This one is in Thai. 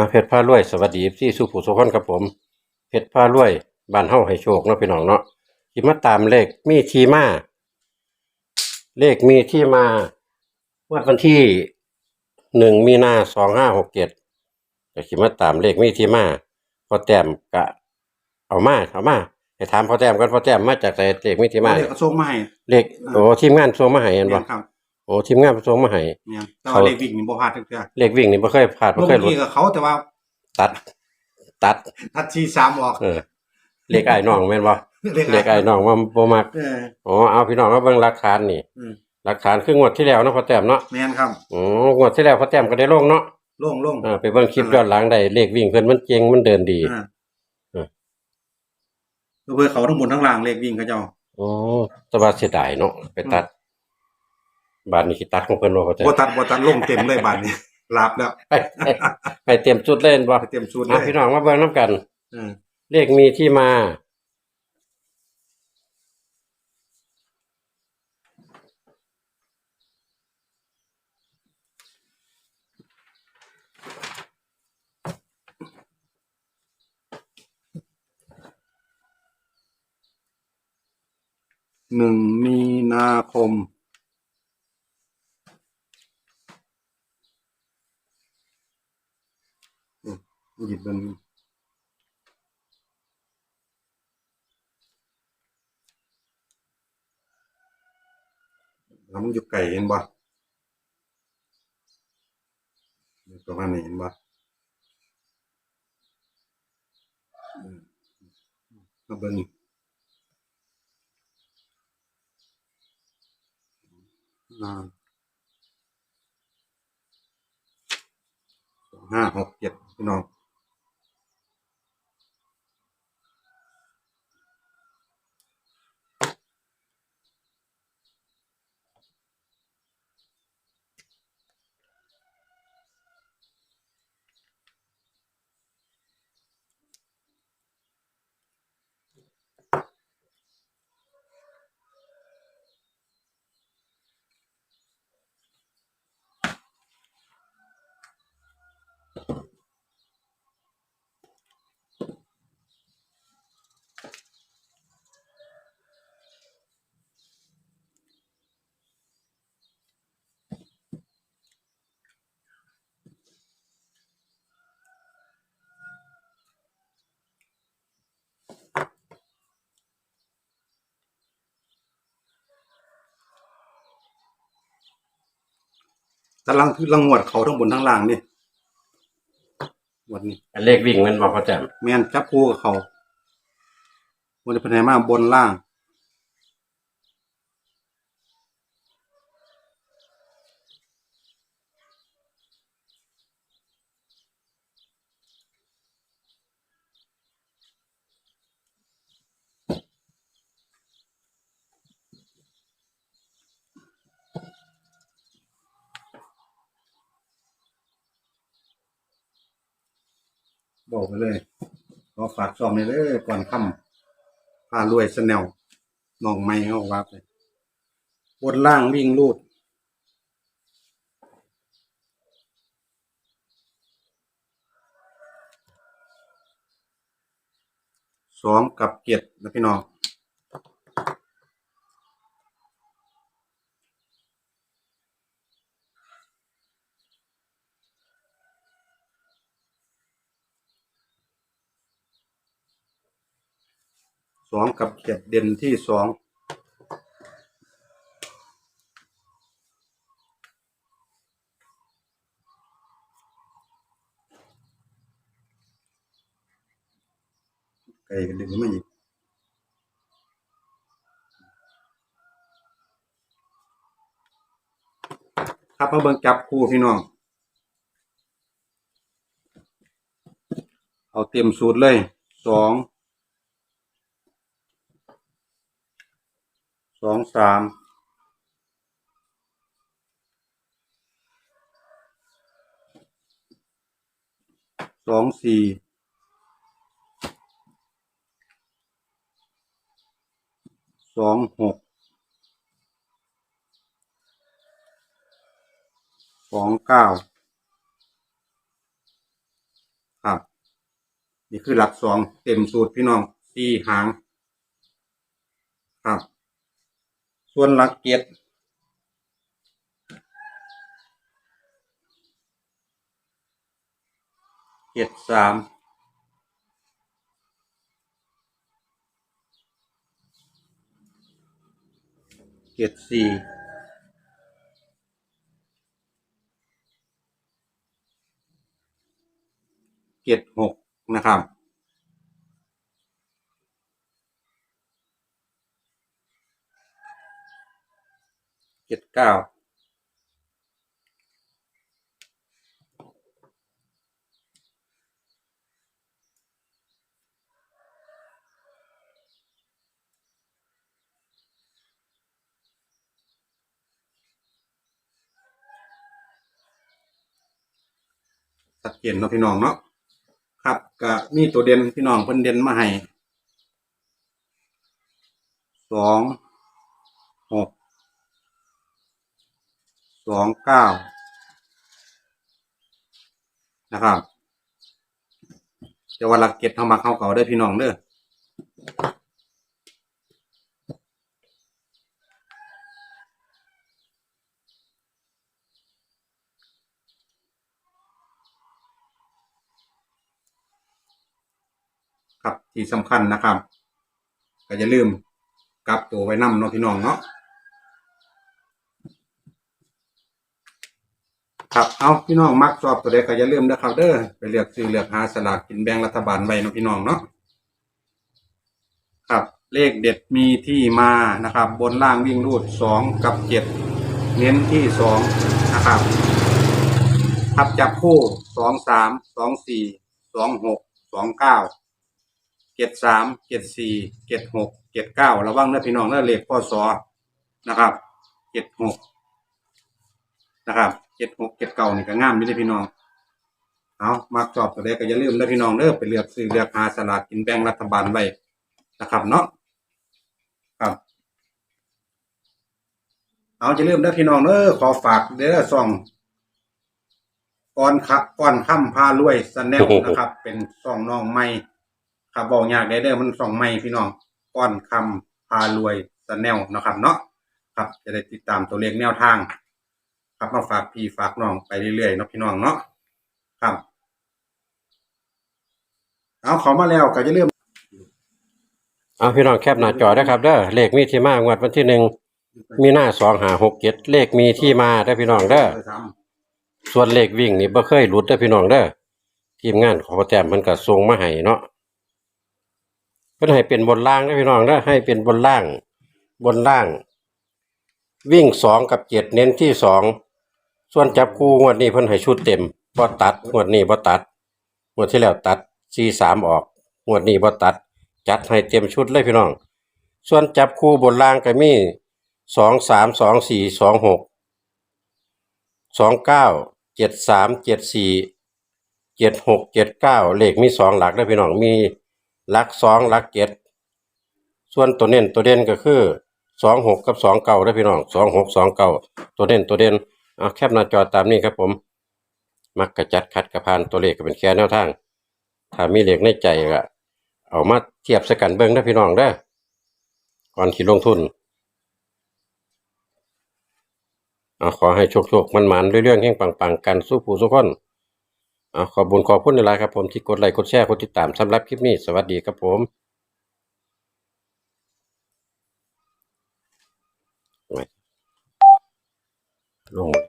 อ่าเพชรพารวยสวัสดีที่สุผู้สุขนครับผมเพชรพารวยบ้านเฮาให้โชคเนาะพี่น้องเนาะสิมาตามเลขมีที่มา เลขมีที่มาวันวันที่หนึ่งมีนาสองห้าหกเจ็ดจะสิมาตามเลขมีที่มาพอแต้มกะ เอามาเอามาให้ถามพอแต้มกันพอแต้มมาจากไหนเลขมีที่มาเรียกกระทรวงมาให้เลขโอ้ทีมงานส่งมาให้เห็นเนี่บ่ยครับโอ้ทีมงานส่งมาให้เนี่ยแต่เขาว่าเลขวิ่งนี่บ่พลาดทุกเทื่อเลขวิ่งนี่บ่เคยพลาดลบ่งเคยหลุดที่กับเขาแต่ว่าตัด ตัด ทัดชีสามออก เออ เลขไอ้ายน้องแม่นบ่เลขเลขไอ้ายน้องว่าบ่มักเออ อ๋อเอาพี่น้องมาเบิ่งหลักฐานนี่อืม หลักฐานคืองวดที่แล้วเนาะพ่อแต้มเนาะแม่นครับอ๋องวดที่แล้วพ่อแต้มก็ได้ลงเนาะโล่งโล่งอ่าไปเบิ่งคลิปย้อนหลังได้เลขวิ่งเพิ่นมันเก่งมันเดินดี อ่าเออ เพื่อเขาทั้งบนทั้งล่างเลขวิ่งเขาเจ้าอ๋อแต่ว่าเสียดายเนาะไปตัด บาดนี้สิตัดของเพิ่นบ่พ่อแต้มบ่ตัดบ่ตัดลงเต็มเลยบัดนี้ลาบแล้วไปไปไปเตรียมชุดเล่นบ่ไปเต็มสูตรเลอะยพี่น้องมาเบิ่งนํกันเออเลขมีที่มา หนึ่งมีนาคม อืม หยิบมันแล้วมันอยู่ไก่เห็นบ่อยู่ประมาณนี้เห็นบ่อืมมาเบิ่งนานสองห้าหกเจ็ดพี่น้อง แต่ลังคือลังงวดเขาทั้งบนทั้งล่างนี่งวันนี้เลขวิ่งมันบ่พ่อแต้มแม่นจับคู่กับเขาวันนี้เพนให้มาบนล่าง บอกไปเลยขอฝากซองเลยเด้อก่อนค่ำพารวยสแนลน้องไม่เขาว่าไปบนล่างวิ่งลูดสองกับเกียรตินะพี่น้อง สองกับเกียรติเด่นที่สองไก่กันดึงไม่หยิบครับมาเบิ่งจับคู่พี่น้อง เอาเต็มสูตรเลยสอง สองสามสองสี่สองหกสองเก้าครับ นี่คือหลักสองเต็มสูตรพี่น้องสี่หาง ครับ ส่วนหลักเจ็ดเจ็ดสามเจ็ดสี่เจ็ดหกนะครับ เจ็ดเก้าชัดเจนเนาะพี่น้องเนาะครับก็มีตัวเด่นพี่น้องเพิ่นเด่นมาให้สองหก ส องเก้านะครับจะว่าหลักเก็ตเข้ามาเข้าเก่าได้พี่น้องเด้อครับที่สำคัญนะครับ ก็อย่าลืมกลับตัวไว้นำเนาะพี่น้องเนาะ ครับ เอาพี่น้องมักชอบตัวใดก็อย่าลืมนะครับเด้อไปเลือกซื้อเลือกหาสลากกินแบ่งรัฐบาลไว้นะพี่น้องเนาะครับ เลขเด็ดมีที่มานะครับ บนล่างวิ่งรูดสองกับเจ็ดเน้นที่สองนะครับทับจับคู่สองสามสองสี่สองหกสองเก้าเจ็ดสามเจ็ดสี่เจ็ดหกเจ็ดเก้าระวังเด้อพี่น้องเด้อเลขพ่อสอนะครับเจ็ดหก นะครับเจ็ดหกเจ็ดเก้านี่ก็งามไม่ได้อพี่น้อง เอามักชอบตัวใดก็อย่าลืมนะพี่น้องเด้อไปเลือกซื้อเลือกหาสลากกินแบ่งรัฐบาลไว้นะครับเนาะครับ เอาจะลืมนะพี่น้องเด้อขอฝากเด้อส่องก่อนครับก่อนค่ำพารวยสแนลนะครับ เป็นส่องน้องใหม่ครับบอกยากได้เด้อมันส่องใหม่พี่น้องก่อนค่ำพารวยสแนลนะครับเนาะครับจะได้ติดตามตัวเลขแนวทาง ครับมาฝากพี่ฝากน้องไปเรื่อยๆเนาะพี่น้องเนาะครับ เอาขอมาแล้วก็จะเริ่มเอาพี่น้องแคปหน้าจอได้ครับเด้อเลขมีที่มางวดวันที่หนึ่งมีหน้าสองหาหกเจ็ดเลขมีที่มาได้อพี่น้องเด้อส่วนเลขวิ่งนี่บ่เคยหลุดได้อพี่น้องเด้อทีมงานของพ่อแต้มมันก็ส่งมาให้เนาะเพิ่นให้เป็นบนล่างได้อพี่น้องเด้อให้เป็นบนล่าง บนล่าง วิ่งสองกับเจ็ดเน้นที่สอง ส่วนจับคู่งวดนี้เพิ่นให้ชุดเต็มบ่ตัดงวดนี้บ่ตัดงวดที่แล้วตัดสี่สามออกงวดนี้บ่ตัด จัดให้เต็มชุดเลยพี่น้อง ส่วนจับคู่บนล่างก็มีสองสามสองสี่สองหกสองเก้าเจ็ดสามเจ็ดสี่เจ็ดหกเจ็ดเก้าเลขมีสองหลักได้พี่น้องมีหลักสองหลักเจ็ดส่วนตัวเน้นตัวเด่นก็คือสองหกกับสองเก้าได้พี่น้องสองหกสองเก้าตัวเด่นตัวเด่น เอาแคปหน้าจอตามนี้ครับผม มักกระจัดขัดกระพานตัวเลขก็เป็นแค่แนวทาง ถ้ามีเลขในใจก็เอามาเทียบสกันเบิ้งได้พี่น้องเด้ก่อนที่ลงทุนเอาขอให้โชคโชคมันมันเรื่องๆแห่งปังๆกันสู้ผู้สู้คนเอาขอบุญขอบคุณในไลน์ครับผมที่กดไลค์กดแชร์กดติดตามสำหรับคลิปนี้ สวัสดีครับผมลง